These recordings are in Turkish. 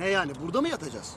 Ne yani burada mı yatacağız?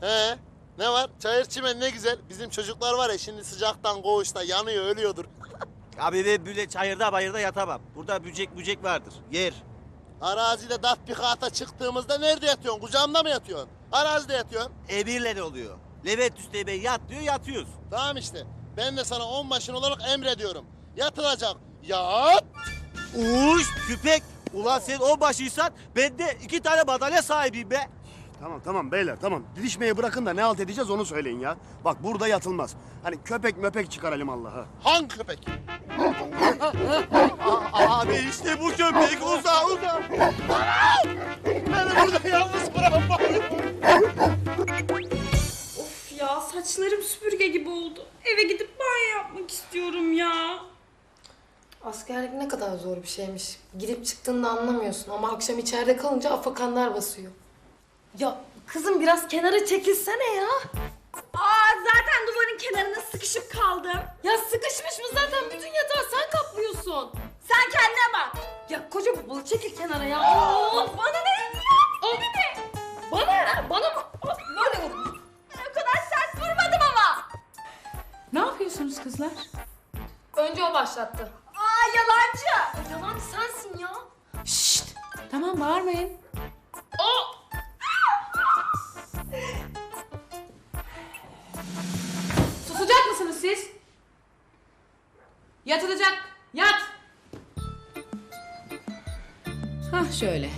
He. Ne var? Çayır çimen ne güzel. Bizim çocuklar var ya şimdi sıcaktan koğuşta yanıyor ölüyordur. Abi ben böyle çayırda bayırda yatamam. Burada bücek bücek vardır. Yer. Arazide tatbikata çıktığımızda nerede yatıyorsun? Kucağımda mı yatıyorsun? Arazide yatıyorsun. Emirle ne oluyor? Levent Üsteğmen yat diyor yatıyoruz. Tamam işte. Ben de sana on başın olarak emrediyorum. Yatılacak. Yat. Uş küpek. Ulan sen on başıysan ben de iki tane madalya sahibiyim be. Tamam tamam beyler tamam. Didişmeyi bırakın da ne halt edeceğiz onu söyleyin ya. Bak burada yatılmaz. Hani köpek möpek çıkaralım Allah'a. Hangi köpek? Abi işte bu köpek uza uza. Beni burada yalnız bırakma. Of ya saçlarım süpürge gibi oldu. Eve gidip Askerlik ne kadar zor bir şeymiş. Girip çıktığında anlamıyorsun ama akşam içeride kalınca afakanlar basıyor. Ya kızım biraz kenara çekilsene ya. Aa zaten duvarın kenarına sıkışıp kaldım. Ya sıkışmış mı zaten bütün yatağı sen kaplıyorsun. Sen kendine bak. Ya koca babalı çekil kenara ya. Of bana ne ya? Beni de. Bana ne? Bana mı? Böyle vurun. O kadar sert vurmadım ama. Ne yapıyorsunuz kızlar? Önce o başlattı. Yalancı. Ay, Yalan sensin ya. Şşt! Tamam bağırmayın. Susacak mısınız siz? Yatılacak. Yat. Hah şöyle.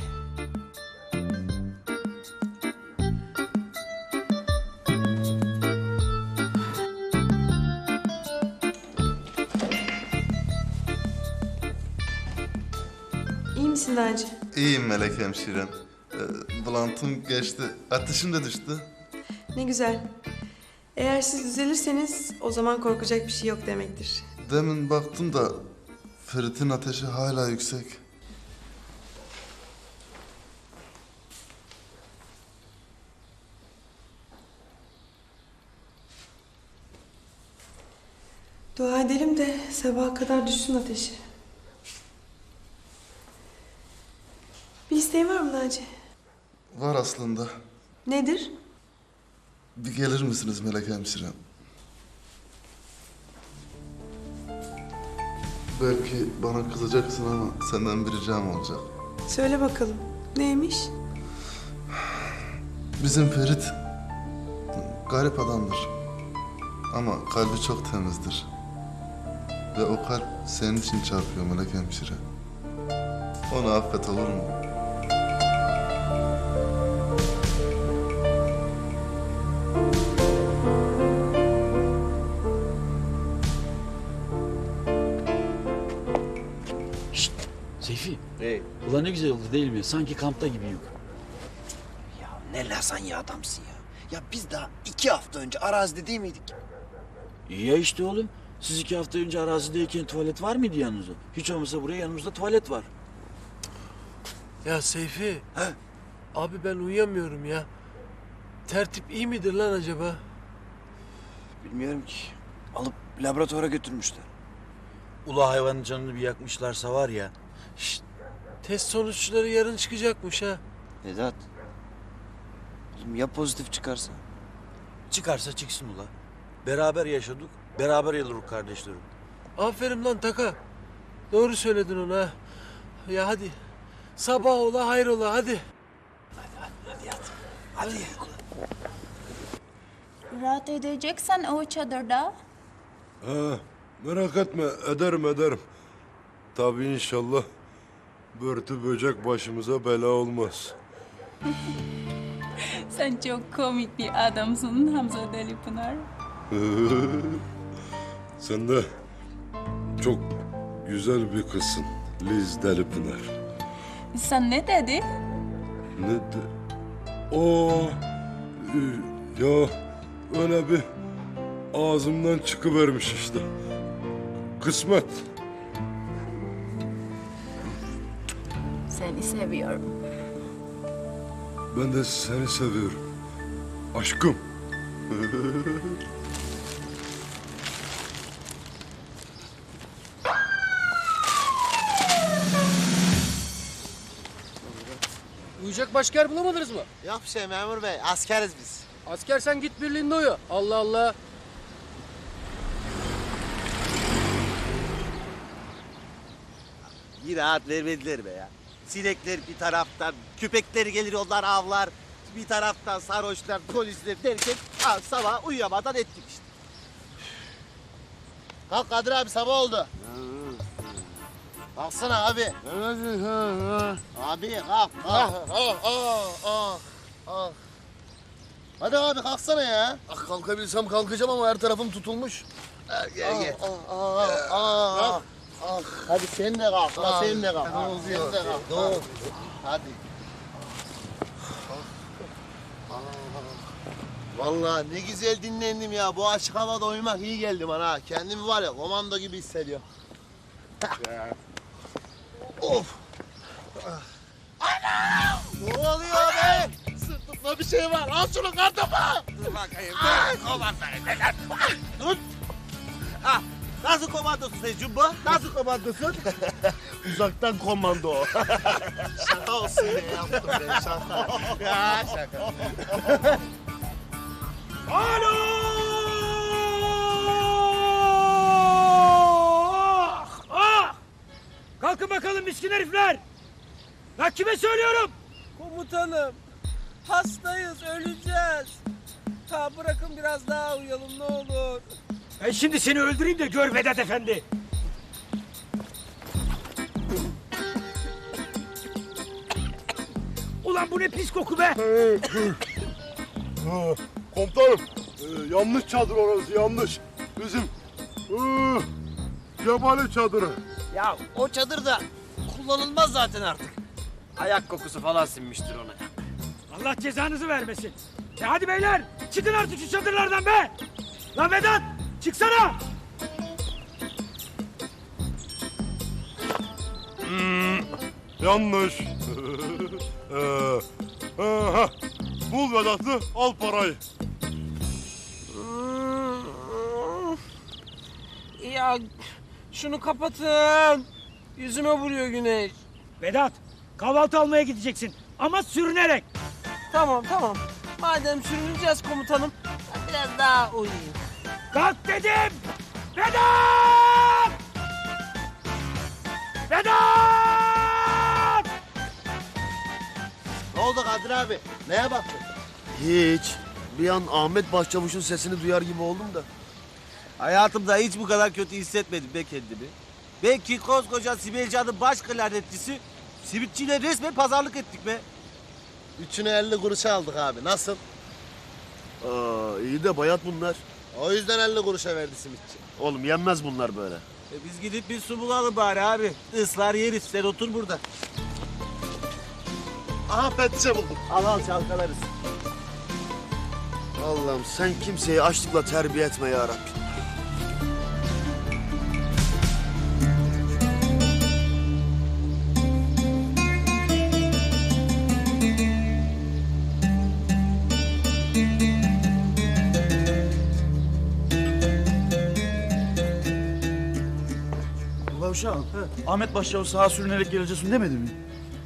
Misin Naci? İyiyim Melek hemşirem. Ee, bulantım geçti. Ateşim de düştü. Ne güzel. Eğer siz düzelirseniz o zaman korkacak bir şey yok demektir. Demin baktım da Ferit'in ateşi hala yüksek. Dua edelim de sabaha kadar düşsün ateşi. Bir isteğin var aslında. Nedir? Bir gelir misiniz Melek hemşirem? Belki bana kızacaksın ama senden bir ricam olacak. Söyle bakalım. Neymiş? Bizim Ferit garip adamdır. Ama kalbi çok temizdir. Ve o kalp senin için çarpıyor Melek hemşire. Onu affet olur mu? Seyfi, Hey. ulan ne güzel oldu değil mi? Sanki kampta gibiyim. Ya ne lasanya adamsın ya. Ya biz daha iki hafta önce arazide değil miydik? İyi ya işte oğlum. Siz iki hafta önce arazideyken tuvalet var mıydı yanınızda? Hiç olmazsa buraya yanımızda tuvalet var. Ya Seyfi. Abi ben uyuyamıyorum ya. Tertip iyi midir lan acaba? Bilmiyorum ki. Alıp laboratuvara götürmüşler. Ulu hayvanın canını bir yakmışlarsa var ya. Şşt. Test sonuçları yarın çıkacakmış ha. Vedat. Oğlum ya pozitif çıkarsa? Çıkarsa çıksın ula. Beraber yaşadık, beraber yılırık kardeşlerim. Aferin lan Taka. Doğru söyledin ona. Ya hadi. Sabah ola hayrola hadi. Rahat edeceksen o çadırda. Ha, merak etme ederim ederim. Tabii inşallah börtü böcek başımıza bela olmaz. Sen çok komik bir adamsın Hamza Delipınar. Sen de çok güzel bir kızsın Liz Delipınar. Sen ne dedin? Ne de... Oo, e, ya öyle bir ağzımdan çıkıvermiş işte. Kısmet. Seni seviyorum. Ben de seni seviyorum. Aşkım. Uyuyacak başka yer bulamadınız mı? Yok bir şey memur bey. Askeriz biz. Asker sen git birliğinde uyu. Allah Allah. Bir rahat vermediler be ya. Sinekler bir taraftan, köpekler gelir onlar avlar. Bir taraftan sarhoşlar, polisler derken ha, sabah uyuyamadan ettik işte. Kalk Kadir abi sabah oldu. Kalksana abi. Abi kalk. kalk. Ah, ah, ah, ah. Hadi abi kalksana ya. Ah kalkabilsem kalkacağım ama her tarafım tutulmuş. Gel gel. Ah, ah, ah, ah. Hadi sen de kalk. la, Sen de kalk. Ah, Sen de kalk. Dur. Hadi. Vallahi ne güzel dinlendim ya. Bu açık havada uyumak iyi geldi bana. Kendimi var ya komando gibi hissediyorum. Of. Ana! Ne oluyor be? Sırtımda bir şey var. Al şunu kartopu. Dur bakayım, dur. Komandayım. Dur. Ah, nasıl komandosun sen Cumbo? Nasıl komandosun? Uzaktan komando. Şaka olsun diye yaptım ben şaka. ya şaka. Miskin herifler. Lan kime söylüyorum? Komutanım. Hastayız, öleceğiz. Ha bırakın biraz daha uyuyalım ne olur. Ben şimdi seni öldüreyim de gör Vedat Efendi. Ulan bu ne pis koku be! Komutanım, e, yanlış çadır orası, yanlış. Bizim e, Cebali çadırı. Ya o çadır da kullanılmaz zaten artık. Ayak kokusu falan sinmiştir ona. Allah cezanızı vermesin. E hadi beyler çıkın artık şu çadırlardan be. Lan Vedat çıksana. Yanlış. e, e. Bul Vedat'ı, al parayı. Ya şunu kapatın. Yüzüme vuruyor güneş. Vedat kahvaltı almaya gideceksin ama sürünerek. Tamam tamam. Madem sürüneceğiz komutanım ben biraz daha uyuyayım. Kalk dedim. Vedat! Vedat! Ne oldu Kadir abi? Neye baktın? Hiç. Bir an Ahmet Başçavuş'un sesini duyar gibi oldum da. Hayatımda hiç bu kadar kötü hissetmedim be kendimi. Belki koskoca Sibelcan'ın baş klarnetçisi simitçiyle resmen pazarlık ettik be. Üçünü 50 kuruşa aldık abi. Nasıl? Aa, iyi de bayat bunlar. O yüzden 50 kuruşa verdi simitçi. Oğlum yenmez bunlar böyle. E biz gidip bir su bulalım bari abi. Islar yeriz sen otur burada. Aha petçe buldum. Al al çalkalarız. Allah'ım sen kimseyi açlıkla terbiye etme ya Rabbim. Ula uşağım, Ahmet Başçavuş sağa sürünerek geleceksin demedi mi?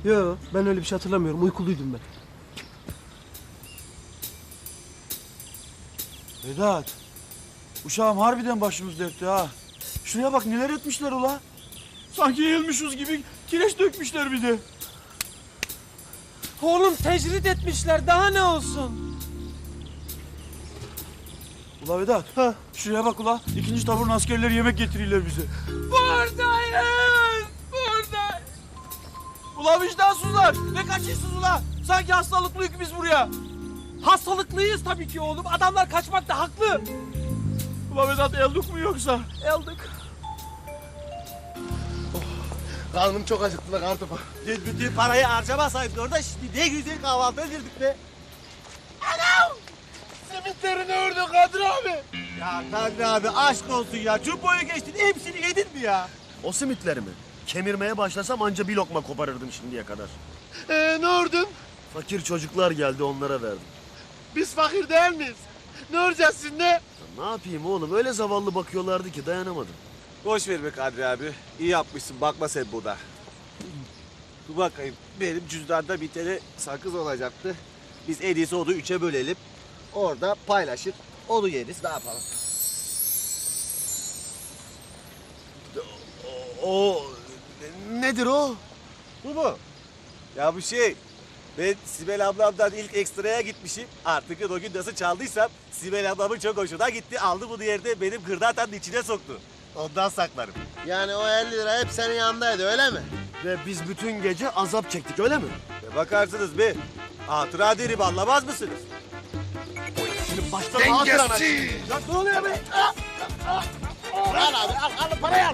Yo ben öyle bir şey hatırlamıyorum. Uykuluydum ben. Vedat, uşağım harbiden başımız dertte ha. Şuraya bak neler etmişler ula. Sanki yılmışız gibi kireç dökmüşler bir de. Oğlum tecrit etmişler. Daha ne olsun? Ula Vedat, şuraya bak ula. İkinci taburun askerleri yemek getiriyorlar bize. Buradayız. Burada. Ula vicdansızlar, ne kaçıyorsunuz ula? Sanki hastalıklıyız biz buraya. Hastalıklıyız tabii ki oğlum. Adamlar kaçmakta haklı. Ula Vedat elduk mu yoksa? Eldik. Karnım çok acıktı da kartopu. Biz bütün parayı harcamasaydın orada şimdi ne güzel kahvaltı edirdik be. Simitlerini ördün Kadir abi. Ya Kadri abi aşk olsun ya. Cumbo'yu geçtin hepsini yedin mi ya? O simitleri mi? Kemirmeye başlasam anca bir lokma koparırdım şimdiye kadar. Ee, ne ördün? Fakir çocuklar geldi onlara verdim. Biz fakir değil miyiz? Ne öreceğiz şimdi? Ya ne yapayım oğlum öyle zavallı bakıyorlardı ki dayanamadım. Boş ver be Kadri abi. İyi yapmışsın bakma sen buna. Dur bakayım. Benim cüzdanda bir tane sakız olacaktı. Biz en iyisi onu üçe bölelim. Orada paylaşıp onu yeriz. Ne yapalım? O nedir o? Bu mu? Ya bu şey, ben Sibel ablamdan ilk ekstraya gitmişim. Artık o gün nasıl çaldıysam Sibel ablamın çok hoşuna gitti. Aldı bunu yerde benim kırdatanın içine soktu. Ondan saklarım. Yani o 50 lira hep senin yanındaydı öyle mi? Ve biz bütün gece azap çektik öyle mi? Ve bakarsınız be. Hatıra derim anlamaz mısınız? Şimdi baştan hatıran aç. Al abi al, al parayı al.